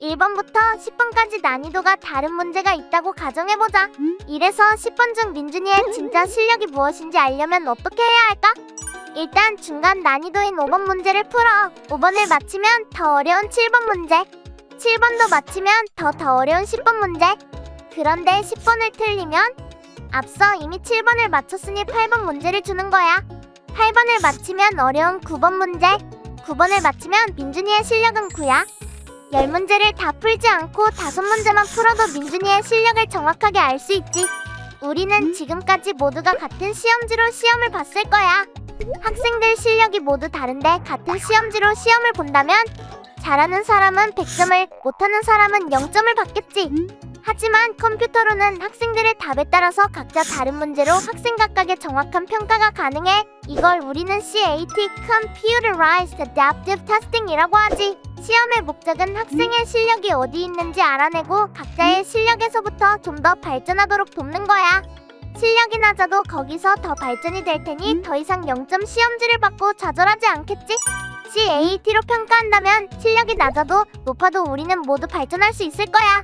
1번부터 10번까지 난이도가 다른 문제가 있다고 가정해보자. 이래서 10번 중 민준이의 진짜 실력이 무엇인지 알려면 어떻게 해야 할까? 일단 중간 난이도인 5번 문제를 풀어. 5번을 맞히면 더 어려운 7번 문제. 7번도 맞히면 더 더 어려운 10번 문제. 그런데 10번을 틀리면 앞서 이미 7번을 맞췄으니 8번 문제를 주는 거야. 8번을 맞히면 어려운 9번 문제. 9번을 맞히면 민준이의 실력은 9야. 10문제를 다 풀지 않고 5문제만 풀어도 민준이의 실력을 정확하게 알 수 있지. 우리는 지금까지 모두가 같은 시험지로 시험을 봤을 거야. 학생들 실력이 모두 다른데 같은 시험지로 시험을 본다면 잘하는 사람은 100점을, 못하는 사람은 0점을 받겠지. 하지만 컴퓨터로는 학생들의 답에 따라서 각자 다른 문제로 학생 각각의 정확한 평가가 가능해. 이걸 우리는 CAT Computerized Adaptive Testing이라고 하지. 시험의 목적은 학생의 실력이 어디 있는지 알아내고 각자의 실력에서부터 좀 더 발전하도록 돕는 거야. 실력이 낮아도 거기서 더 발전이 될 테니 더 이상 0점 시험지를 받고 좌절하지 않겠지? CAT로 평가한다면 실력이 낮아도 높아도 우리는 모두 발전할 수 있을 거야.